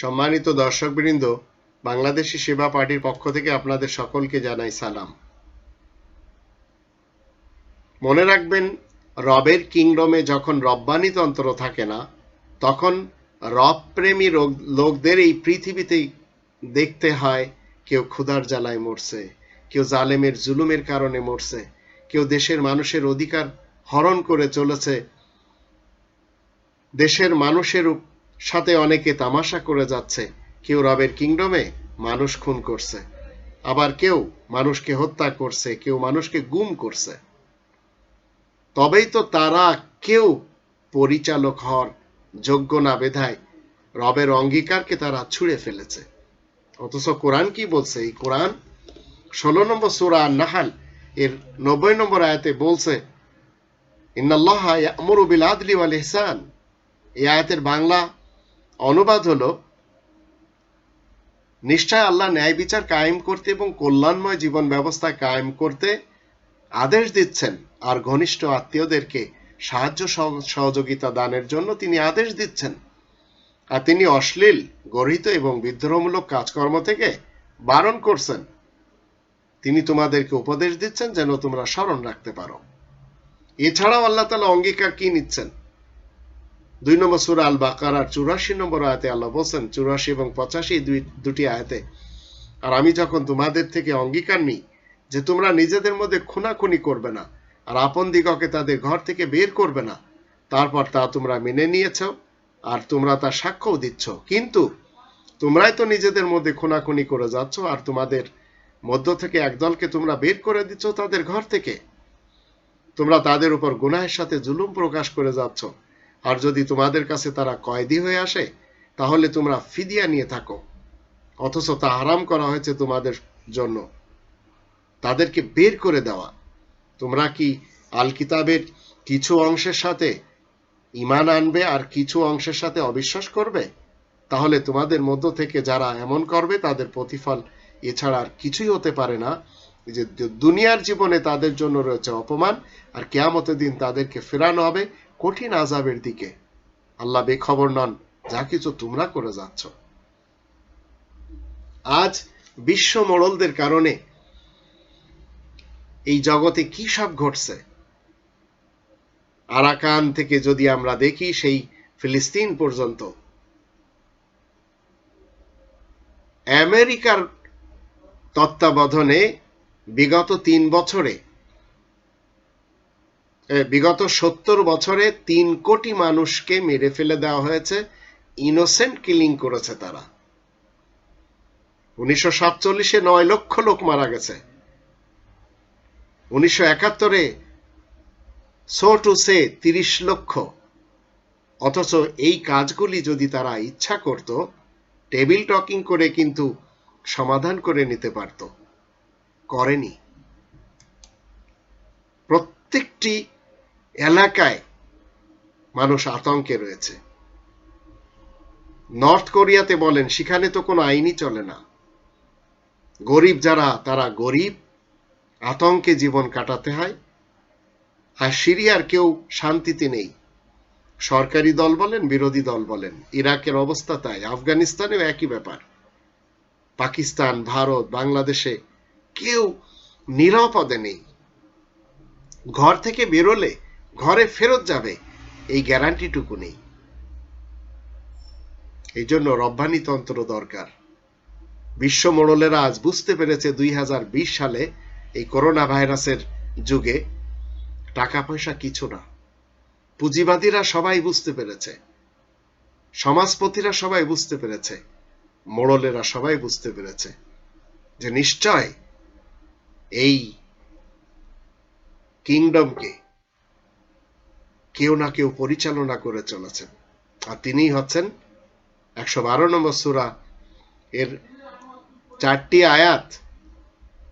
সম্মানিত দর্শকবৃন্দ, বাংলাদেশি সেবা পার্টির পক্ষ থেকে আপনাদের সকলকে জানাই সালাম। মনে রাখবেন, রবের কিংডমে যখন রব্বানি তন্ত্র থাকে না, তখন রব প্রেমী লোকদের এই পৃথিবীতেই দেখতে হয়, কেউ ক্ষুধার জ্বালায় মরছে, কেউ জালেমের জুলুমের কারণে মরছে, কেউ দেশের মানুষের অধিকার হরণ করে চলেছে, দেশের মানুষের সাথে অনেকে তামাশা করে যাচ্ছে। কেউ রবের কিংডমে, মানুষ খুন করছে। আবার কেউ মানুষকে হত্যা করছে, কেউ মানুষকে গুম করছে। তবেই তো তারা কেউ পরিচালক হওয়ার যোগ্য না বেধায় রবের অঙ্গীকারকে তারা ছুঁড়ে ফেলেছে। অথচ কোরআন কি বলছে? এই কোরআন ষোলো নম্বর সুরা নাহাল এর নব্বই নম্বর আয়াতে বলছে, ইন্নাল্লাহ ইয়ামুরু বিল আদলি ওয়াল ইহসান। এই আয়াতের বাংলা অনুবাদ হলো, নিশ্চয় আল্লাহ ন্যায় বিচার কায়েম করতে এবং কল্যাণময় জীবন ব্যবস্থা কায়েম করতে আদেশ দিচ্ছেন। আর ঘনিষ্ঠ আত্মীয়দেরকে সাহায্য সহযোগিতা দানের জন্য তিনি আদেশ দিচ্ছেন। আর তিনি অশ্লীল, গর্হিত এবং বিদ্রোহমূলক কাজকর্ম থেকে বারণ করছেন। তিনি তোমাদেরকে উপদেশ দিচ্ছেন যেন তোমরা স্মরণ রাখতে পারো। এছাড়াও আল্লাহ তালা অঙ্গীকার কি নিচ্ছেন? দুই নম্বর সুরা আল বাকারার চুরাশি নম্বর আয়াতে আল্লাহ বলছেন, চুরাশি এবং পঁচাশি দুই দুটি আয়াতে, আর আমি যখন তোমাদের থেকে অঙ্গীকার নিই যে তোমরা নিজেদের মধ্যে খুনাখুনি করবে না আর আপন দিগকে তাদের ঘর থেকে বের করবে না, তারপর তা তোমরা মেনে নিয়েছ আর তোমরা তা সাক্ষ্যও দিচ্ছ। কিন্তু তোমরাই তো নিজেদের মধ্যে খুনাখুনি করে যাচ্ছ আর তোমাদের মধ্য থেকে একদলকে তোমরা বের করে দিচ্ছ তাদের ঘর থেকে। তোমরা তাদের উপর গুনাহের সাথে জুলুম প্রকাশ করে যাচ্ছ। আর যদি তোমাদের কাছে তারা কয়েদি হয়ে আসে, তাহলে তোমরা ফিদিয়া নিয়ে থাকো। অথচ তা হারাম করা হয়েছে তোমাদের জন্য। তাদেরকে বের করে দেওয়া। তোমরা কি আল কিতাবের কিছু অংশের সাথে ইমান আনবে আর কিছু অংশের সাথে অবিশ্বাস করবে? তাহলে তোমাদের মধ্য থেকে যারা এমন করবে, তাদের প্রতিফল এছাড়া আর কিছুই হতে পারে না। যে দুনিয়ার জীবনে তাদের জন্য রয়েছে অপমান, আর কেয়ামতের দিন তাদেরকে ফেরানো হবে। কঠিন আজাবের দিকে। আল্লাহ বেখবর নন, যা কিছু তোমরা করে যাচ্ছ। আজ বিশ্ব মোড়লদের কারণে এই জগতে কি সব ঘটছে? আরাকান থেকে যদি আমরা দেখি সেই ফিলিস্তিন পর্যন্ত, আমেরিকার তত্ত্বাবধানে বিগত তিন বছরে বিগত সত্তর বছরে তিন কোটি মানুষকে মেরে ফেলে দেওয়া হয়েছে। ইনোসেন্ট কিলিং করেছে তারা। উনিশশো সাতচল্লিশে নয় লক্ষ লোক মারা গেছে। উনিশশো একাত্তরে সো টু সে তিরিশ লক্ষ। অথচ এই কাজগুলি যদি তারা ইচ্ছা করত টেবিল টকিং করে কিন্তু সমাধান করে নিতে পারত। করেনি। প্রত্যেকটি এলাকায় মানুষ আতঙ্কে রয়েছে। নর্থ কোরিয়াতে বলেন, সেখানে তো কোনো আইনই চলে না। গরিব যারা, তারা গরিব। আতঙ্কে জীবন কাটাতে হয়। আর সিরিয়ার কেউ শান্তিতে নেই। সরকারি দল বলেন, বিরোধী দল বলেন, ইরাকের অবস্থা তাই। আফগানিস্তানেও একই ব্যাপার। পাকিস্তান, ভারত, বাংলাদেশে কেউ নিরাপদে নেই। ঘর থেকে বেরোলে ঘরে ফেরত যাবে, এই গ্যারান্টিটুকু নেই। এই জন্য রব্বানি তন্ত্র দরকার। বিশ্ব মোড়লেরা আজ বুঝতে পেরেছে দুই হাজার বিশ সালে এই করোনা ভাইরাসের যুগে টাকা পয়সা কিছু না। পুঁজিবাদীরা সবাই বুঝতে পেরেছে, সমাজপতিরা সবাই বুঝতে পেরেছে, মোড়লেরা সবাই বুঝতে পেরেছে যে নিশ্চয় এই কিংডমকে কেউ না কেউ পরিচালনা করে চলেছেন। আর তিনিই হচ্ছেন একশো বারো নম্বর সুরা। এর চারটি আয়াত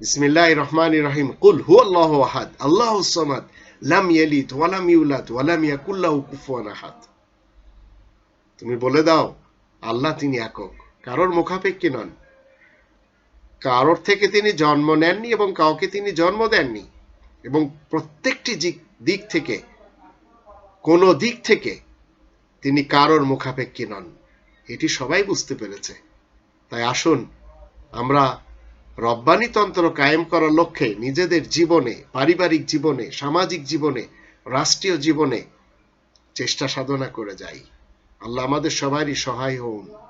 বিসমিল্লাহ রহমান রহিম, কুল হু আল্লাহ আহাদ, আল্লাহ সামাদ, লাম ইয়ালিদ ওয়ালাম ইউলাদ ওয়ালাম আহাদ। তুমি বলে দাও, আল্লাহ তিনি একক, কারোর মুখাপেক্ষী নন। কারোর থেকে তিনি জন্ম নেননি এবং কাউকে তিনি জন্ম দেননি। এবং প্রত্যেকটি দিক থেকে কোন দিক থেকে তিনি কারোর মুখাপেক্ষী নন। এটি সবাই বুঝতে পেরেছে। তাই আসুন, আমরা রব্বানি তন্ত্র কায়েম করার লক্ষ্যে নিজেদের জীবনে, পারিবারিক জীবনে, সামাজিক জীবনে, রাষ্ট্রীয় জীবনে চেষ্টা সাধনা করে যাই। আল্লাহ আমাদের সবারই সহায় হন